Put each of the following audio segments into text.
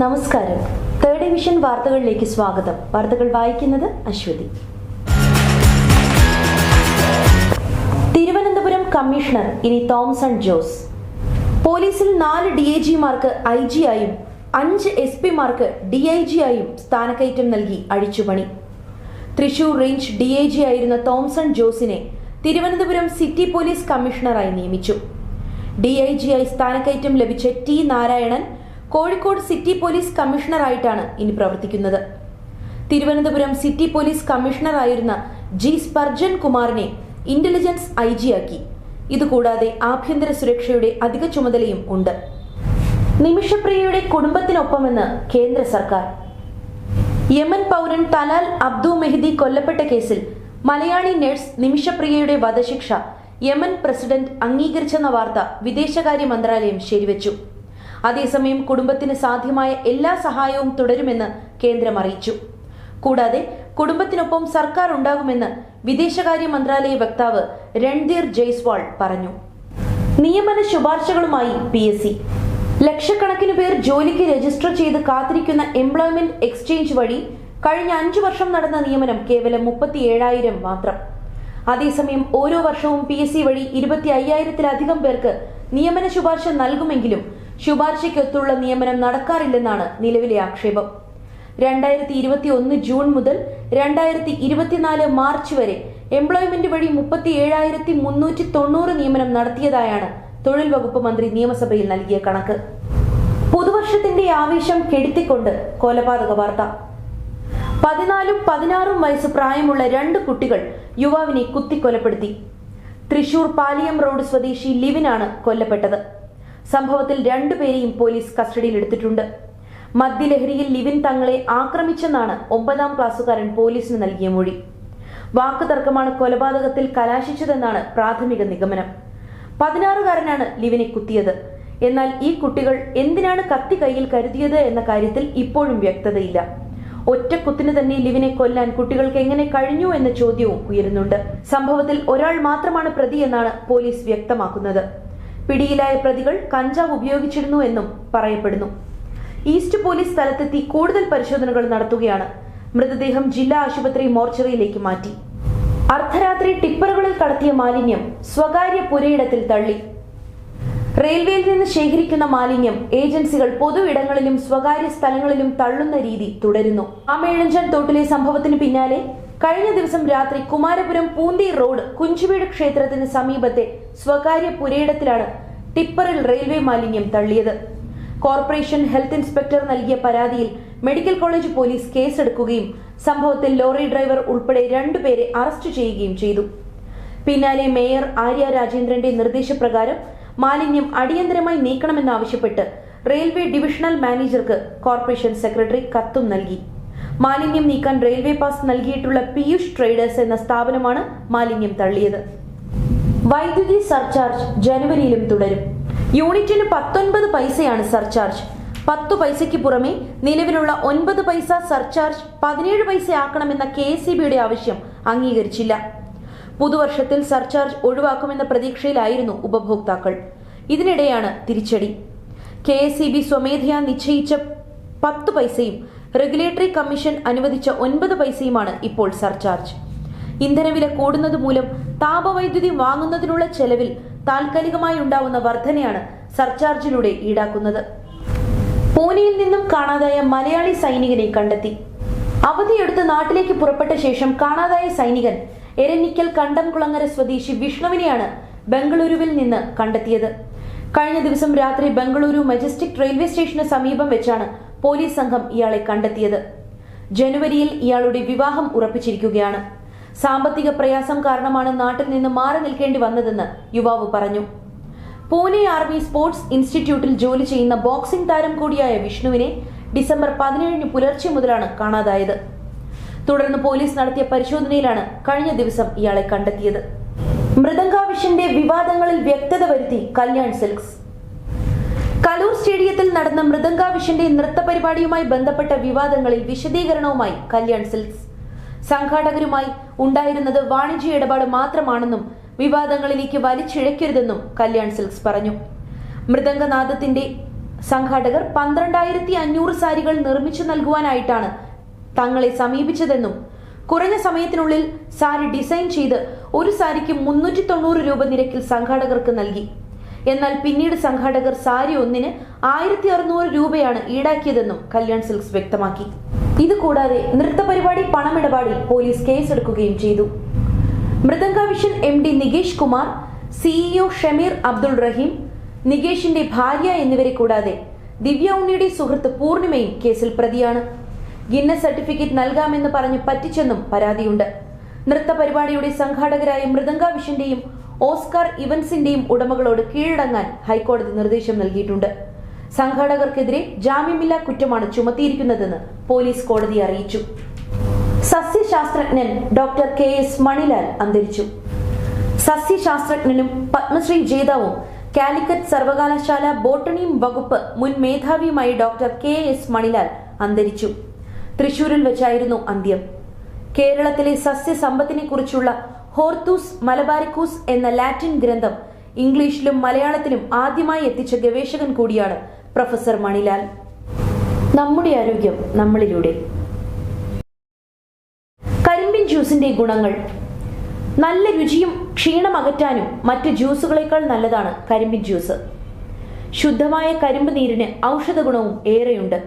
നമസ്കാരം. Third division വാർത്തകളിലേക്ക് സ്വാഗതം. വാർത്തകൾ വായിക്കുന്നത് അശ്വതി. തിരുവനന്തപുരം കമ്മീഷണർ ഇനി തോംസൺ ജോസ്. പോലീസിൽ നാല് ഡി ഐ ജിമാർക്ക് ഐ ജി ആയും അഞ്ച് എസ് പിമാർക്ക് ഡി ഐ ജി ആയും സ്ഥാനക്കയറ്റം നൽകി അഴിച്ചുപണി. Thrissur range D I G ആയിരുന്ന തോംസൺ ജോസിനെ തിരുവനന്തപുരം സിറ്റി പോലീസ് കമ്മീഷണറായി നിയമിച്ചു. ഡി ഐ ജി ആയി സ്ഥാനക്കയറ്റം ലഭിച്ച T Narayanan Kozhikode city police കമ്മീഷണറായിട്ടാണ് ഇനി പ്രവർത്തിക്കുന്നത്. തിരുവനന്തപുരം സിറ്റി പോലീസ് കമ്മീഷണറായിരുന്ന ജി സ്പർജൻ കുമാറിനെ ഇന്റലിജൻസ് ഐ ജി ആക്കി. ഇതുകൂടാതെ ആഭ്യന്തര സുരക്ഷയുടെ അധിക ചുമതലയും ഉണ്ട്. നിമിഷപ്രിയയുടെ കുടുംബത്തിനൊപ്പമെന്ന് കേന്ദ്ര സർക്കാർ. യമൻ പൗരൻ തലാൽ അബ്ദു മെഹദി കൊല്ലപ്പെട്ട കേസിൽ മലയാളി നഴ്സ് നിമിഷപ്രിയയുടെ വധശിക്ഷ യമൻ പ്രസിഡന്റ് അംഗീകരിച്ചെന്ന വാർത്ത വിദേശകാര്യ മന്ത്രാലയം ശരിവച്ചു. അതേസമയം കുടുംബത്തിന് സാധ്യമായ എല്ലാ സഹായവും തുടരുമെന്ന് കേന്ദ്രം അറിയിച്ചു. കൂടാതെ കുടുംബത്തിനൊപ്പം സർക്കാർ ഉണ്ടാകുമെന്ന് വിദേശകാര്യ മന്ത്രാലയ വക്താവ് രൺധീർ ജയ്സ്വാൾ പറഞ്ഞു. നിയമന ശുപാർശകളുമായി പി എസ് സി. ലക്ഷക്കണക്കിന് പേർ ജോലിക്ക് രജിസ്റ്റർ ചെയ്ത് കാത്തിരിക്കുന്ന എംപ്ലോയ്മെന്റ് എക്സ്ചേഞ്ച് വഴി കഴിഞ്ഞ അഞ്ചു വർഷം നടന്ന നിയമനം കേവലം മുപ്പത്തി ഏഴായിരം മാത്രം. അതേസമയം ഓരോ വർഷവും പി എസ് സി വഴി ഇരുപത്തി അയ്യായിരത്തിലധികം പേർക്ക് നിയമന ശുപാർശ നൽകുമെങ്കിലും ശുപാർശയ്ക്കൊത്തുള്ള നിയമനം നടക്കാറില്ലെന്നാണ് നിലവിലെ ആക്ഷേപം. രണ്ടായിരത്തി ഇരുപത്തി ഒന്ന് ജൂൺ മുതൽ രണ്ടായിരത്തി ഇരുപത്തിനാല് മാർച്ച് വരെ എംപ്ലോയ്മെന്റ് വഴി മുപ്പത്തി ഏഴായിരത്തി മുന്നൂറ്റി തൊണ്ണൂറ് നിയമനം നടത്തിയതായാണ് തൊഴിൽ വകുപ്പ് മന്ത്രി നിയമസഭയിൽ നൽകിയ കണക്ക്. പുതുവർഷത്തിന്റെ ആവേശം കെടുത്തിക്കൊണ്ട് കൊലപാതക വാർത്ത. പതിനാലും പതിനാറും വയസ്സ് പ്രായമുള്ള രണ്ട് കുട്ടികൾ യുവാവിനെ കുത്തിക്കൊലപ്പെടുത്തി. തൃശൂർ പാലിയം റോഡ് സ്വദേശി ലിവിനാണ് കൊല്ലപ്പെട്ടത്. സംഭവത്തിൽ രണ്ടുപേരെയും പോലീസ് കസ്റ്റഡിയിലെടുത്തിട്ടുണ്ട് മദ്യലഹരിയിൽ ലിവിൻ തങ്ങളെ ആക്രമിച്ചെന്നാണ് ഒമ്പതാം ക്ലാസ്സുകാരൻ പോലീസിന് നൽകിയ മൊഴി. വാക്കുതർക്കമാണ് കൊലപാതകത്തിൽ കലാശിച്ചതെന്നാണ് പ്രാഥമിക നിഗമനം. പതിനാറുകാരനാണ് ലിവിനെ കുത്തിയത്. എന്നാൽ ഈ കുട്ടികൾ എന്തിനാണ് കത്തി കയ്യിൽ കരുതിയത് എന്ന കാര്യത്തിൽ ഇപ്പോഴും വ്യക്തതയില്ല. ഒറ്റ കുത്തിന് തന്നെ ലിവിനെ കൊല്ലാൻ കുട്ടികൾക്ക് എങ്ങനെ കഴിഞ്ഞു എന്ന ചോദ്യവും ഉയരുന്നുണ്ട്. സംഭവത്തിൽ ഒരാൾ മാത്രമാണ് പ്രതി എന്നാണ് പോലീസ് വ്യക്തമാക്കുന്നത്. പിടിയിലായ പ്രതികൾ കഞ്ചാവ് ഉപയോഗിച്ചിരുന്നു എന്നും പറയപ്പെടുന്നു. ഈസ്റ്റ് പോലീസ് സ്ഥലത്തെത്തി കൂടുതൽ പരിശോധനകൾ നടത്തുകയാണ്. മൃതദേഹം ജില്ലാ ആശുപത്രി മോർച്ചറിയിലേക്ക് മാറ്റി. അർദ്ധരാത്രി ടിപ്പറുകളിൽ കടത്തിയ മാലിന്യം സ്വകാര്യ പുരയിടത്തിൽ തള്ളി. റെയിൽവേയിൽ നിന്ന് ശേഖരിക്കുന്ന മാലിന്യം ഏജൻസികൾ പൊതു ഇടങ്ങളിലും സ്വകാര്യ സ്ഥലങ്ങളിലും തള്ളുന്ന രീതി തുടരുന്നു. ആമേഴഞ്ചൻ തോട്ടിലെ സംഭവത്തിന് പിന്നാലെ കഴിഞ്ഞ ദിവസം രാത്രി കുമാരപുരം പൂന്തി റോഡ് കുഞ്ചുവീട് ക്ഷേത്രത്തിന് സമീപത്തെ സ്വകാര്യ പുരയിടത്തിലാണ് ടിപ്പറിൽ റെയിൽവേ മാലിന്യം തള്ളിയത്. കോർപ്പറേഷൻ ഹെൽത്ത് ഇൻസ്പെക്ടർ നൽകിയ പരാതിയിൽ മെഡിക്കൽ കോളേജ് പോലീസ് കേസെടുക്കുകയും സംഭവത്തിൽ ലോറി ഡ്രൈവർ ഉൾപ്പെടെ രണ്ടുപേരെ അറസ്റ്റ് ചെയ്യുകയും ചെയ്തു. പിന്നാലെ മേയർ ആര്യ രാജേന്ദ്രന്റെ നിർദ്ദേശപ്രകാരം മാലിന്യം അടിയന്തരമായി നീക്കണമെന്നാവശ്യപ്പെട്ട് റെയിൽവേ ഡിവിഷണൽ മാനേജർക്ക് കോർപ്പറേഷൻ സെക്രട്ടറി കത്തും നൽകി. മാലിന്യം നീക്കാൻ റെയിൽവേ പാസ് നൽകിയിട്ടുള്ള പീയൂഷ് ട്രേഡേഴ്സ് എന്ന സ്ഥാപനമാണ് മാലിന്യം തള്ളിയത്. വൈദ്യുതി സർചാർജ് ജനുവരിയിലും തുടരും. യൂണിറ്റിന് പത്തൊൻപത് പൈസയാണ് സർചാർജ്. പത്തു പൈസയ്ക്ക് പുറമെ നിലവിലുള്ള ഒൻപത് പൈസ സർചാർജ് പതിനേഴ് പൈസ ആക്കണമെന്ന കെ എസ് ആവശ്യം അംഗീകരിച്ചില്ല. പുതുവർഷത്തിൽ സർചാർജ് ഒഴിവാക്കുമെന്ന പ്രതീക്ഷയിലായിരുന്നു ഉപഭോക്താക്കൾ. ഇതിനിടെയാണ് തിരിച്ചടി. കെ എസ് ഇ ബി സ്വമേധയാ നിശ്ചയിച്ച പത്ത് പൈസയും റെഗുലേറ്ററി കമ്മീഷൻ അനുവദിച്ച ഒൻപത് പൈസയുമാണ് ഇപ്പോൾ സർചാർജ് ഇന്ധനവില കൂടുന്നത് മൂലം താപവൈദ്യുതി വാങ്ങുന്നതിനുള്ള ചെലവിൽ താൽക്കാലികമായി ഉണ്ടാവുന്ന വർധനയാണ് സർചാർജിലൂടെ ഈടാക്കുന്നത്. പൂനെയിൽ നിന്നും കാണാതായ മലയാളി സൈനികനെ കണ്ടെത്തി. അവധിയെടുത്ത് നാട്ടിലേക്ക് പുറപ്പെട്ട ശേഷം കാണാതായ സൈനികൻ എരനിക്കൽ കണ്ടംകുളങ്ങര സ്വദേശി വിഷ്ണുവിനെയാണ് ബംഗളൂരുവിൽ നിന്ന് കണ്ടെത്തിയത്. കഴിഞ്ഞ ദിവസം രാത്രി ബംഗളൂരു മജസ്റ്റിക് റെയിൽവേ സ്റ്റേഷന് സമീപം വെച്ചാണ് പോലീസ് സംഘം ഇയാളെ കണ്ടെത്തിയത്. ജനുവരിയിൽ ഇയാളുടെ വിവാഹം ഉറപ്പിച്ചിരിക്കുകയാണ്. സാമ്പത്തിക പ്രയാസം കാരണമാണ് നാട്ടിൽ നിന്ന് മാറി നിൽക്കേണ്ടി വന്നതെന്ന് യുവാവ് പറഞ്ഞു. പൂനെ ആർമി സ്പോർട്സ് ഇൻസ്റ്റിറ്റ്യൂട്ടിൽ ജോലി ചെയ്യുന്ന ബോക്സിംഗ് താരം കൂടിയായ വിഷ്ണുവിനെ ഡിസംബർ പതിനേഴിന് പുലർച്ചെ മുതലാണ് കാണാതായത്. തുടർന്ന് പോലീസ് നടത്തിയ പരിശോധനയിലാണ് കഴിഞ്ഞ ദിവസം ഇയാളെ കണ്ടെത്തിയത്. മൃദംഗാവിഷന്റെ വിവാദങ്ങളിൽ വ്യക്തത വരുത്തി കല്യാൺ സിൽക്സ്. കലൂർ സ്റ്റേഡിയത്തിൽ നടന്ന മൃദംഗാവിഷന്റെ നൃത്ത പരിപാടിയുമായി ബന്ധപ്പെട്ട വിവാദങ്ങളിൽ വിശദീകരണവുമായി കല്യാൺ സിൽക്സ്. സംഘാടകരുമായി ഉണ്ടായിരുന്നത് വാണിജ്യ ഇടപാട് മാത്രമാണെന്നും വിവാദങ്ങളിലേക്ക് വലിച്ചിഴക്കരുതെന്നും കല്യാൺ സിൽക്സ് പറഞ്ഞു. മൃദംഗനാഥത്തിന്റെ സംഘാടകർ പന്ത്രണ്ടായിരത്തി അഞ്ഞൂറ് സാരികൾ നിർമ്മിച്ചു നൽകുവാനായിട്ടാണ് തങ്ങളെ സമീപിച്ചതെന്നും കുറഞ്ഞ സമയത്തിനുള്ളിൽ സാരി ഡിസൈൻ ചെയ്ത് ഒരു സാരിക്ക് മുന്നൂറ്റി തൊണ്ണൂറ് രൂപ നിരക്കിൽ സംഘാടകർക്ക് നൽകി. എന്നാൽ പിന്നീട് സംഘാടകർ സാരി ഒന്നിന് ആയിരത്തി അറുന്നൂറ് രൂപയാണ് ഈടാക്കിയതെന്നും കല്യാൺ സിൽക്സ് വ്യക്തമാക്കി. ഇതുകൂടാതെ നൃത്തപരിപാടി പണമിടപാടിൽ പോലീസ് കേസെടുക്കുകയും ചെയ്തു. Mridanga vision M D Nikesh Kumar CEO Shameer Abdul Raheem നികേഷിന്റെ ഭാര്യ എന്നിവരെ കൂടാതെ ദിവ്യ ഉണ്ണിയുടെ സുഹൃത്ത് പൂർണിമയും കേസിൽ പ്രതിയാണ്. ഗിന്നസ് സർട്ടിഫിക്കറ്റ് നൽകാമെന്ന് പറഞ്ഞ് പറ്റിച്ചെന്നും പരാതിയുണ്ട്. നൃത്ത പരിപാടിയുടെ സംഘാടകരായ മൃദംഗ വിഷന്റെയും ഓസ്കാർ ഇവൻസിന്റെയും ഉടമകളോട് കീഴടങ്ങാൻ ഹൈക്കോടതി നിർദ്ദേശം നൽകിയിട്ടുണ്ട്. സംഘാടകർക്കെതിരെ ജാമ്യമില്ലാ കുറ്റമാണ് ചുമത്തിയിരിക്കുന്നതെന്ന് പോലീസ് കോടതിയെ അറിയിച്ചു. സസ്യശാസ്ത്രജ്ഞൻ ഡോക്ടർ കെ. എസ്. മണിലാൽ അന്തരിച്ചു. സസ്യശാസ്ത്രജ്ഞനും പത്മശ്രീ ജേതാവും കാലിക്കറ്റ് സർവകലാശാല ബോട്ടണി വകുപ്പ് മുൻ മേധാവിയുമായി ഡോക്ടർ കെ. എസ്. മണിലാൽ അന്തരിച്ചു. തൃശൂരിൽ വെച്ചായിരുന്നു അന്ത്യം. കേരളത്തിലെ സസ്യസമ്പത്തിനെ കുറിച്ചുള്ള ഹോർത്തൂസ് മലബാരിക്കൂസ് എന്ന ലാറ്റിൻ ഗ്രന്ഥം ഇംഗ്ലീഷിലും മലയാളത്തിലും ആദ്യമായി എത്തിച്ച ഗവേഷകൻ കൂടിയാണ് പ്രൊഫസർ മണിലാൽ. നമ്മുടെ ആരോഗ്യം നമ്മളിലൂടെ. കരിമ്പിൻ ജ്യൂസിന്റെ ഗുണങ്ങൾ. നല്ല രുചിയും ക്ഷീണം അകറ്റാനും മറ്റ് ജ്യൂസുകളേക്കാൾ നല്ലതാണ് കരിമ്പിൻ ജ്യൂസ്. ശുദ്ധമായ കരിമ്പ് നീരിന് ഔഷധ ഗുണവും ഏറെയുണ്ട്.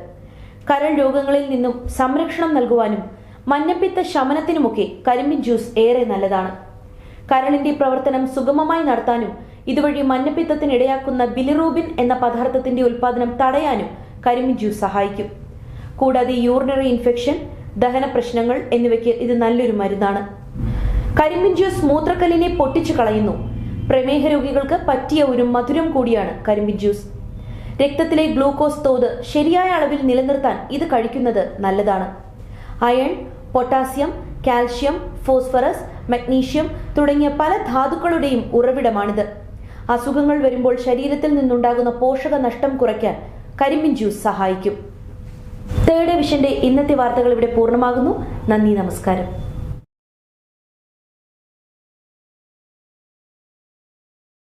കരൾ രോഗങ്ങളിൽ നിന്നും സംരക്ഷണം നൽകുവാനും മഞ്ഞപ്പിത്ത ശമനത്തിനുമൊക്കെ കരിമ്പിൻ ജ്യൂസ് ഏറെ നല്ലതാണ്. കരളിന്റെ പ്രവർത്തനം സുഗമമായി നടത്താനും ഇതുവഴി മഞ്ഞപ്പിത്തത്തിനിടയാക്കുന്ന ബിലിറൂബിൻ എന്ന പദാർത്ഥത്തിന്റെ ഉൽപാദനം തടയാനും കരിമ്പിൻ ജ്യൂസ് സഹായിക്കും. കൂടാതെ യൂറിനറി ഇൻഫെക്ഷൻ ദഹന പ്രശ്നങ്ങൾ എന്നിവയ്ക്ക് ഇത് നല്ലൊരു മരുന്നാണ്. കരിമ്പിൻ ജ്യൂസ് മൂത്രക്കല്ലിനെ പൊട്ടിച്ചു കളയുന്നു. പ്രമേഹ രോഗികൾക്ക് പറ്റിയ ഒരു മധുരം കൂടിയാണ് കരിമ്പിൻ ജ്യൂസ്. രക്തത്തിലെ ഗ്ലൂക്കോസ് തോത് ശരിയായ അളവിൽ നിലനിർത്താൻ ഇത് കഴിക്കുന്നത് നല്ലതാണ്. Iron potassium calcium phosphorus magnesium തുടങ്ങിയ പല ധാതുക്കളുടെയും ഉറവിടമാണിത്. അസുഖങ്ങൾ വരുമ്പോൾ ശരീരത്തിൽ നിന്നുണ്ടാകുന്ന പോഷക നഷ്ടം കുറയ്ക്കാൻ കരിമ്പിൻ ജ്യൂസ് സഹായിക്കും. തേർഡ് വിഷന്റെ ഇന്നത്തെ വാർത്തകൾ ഇവിടെ പൂർണമാകുന്നു. നന്ദി നമസ്കാരം.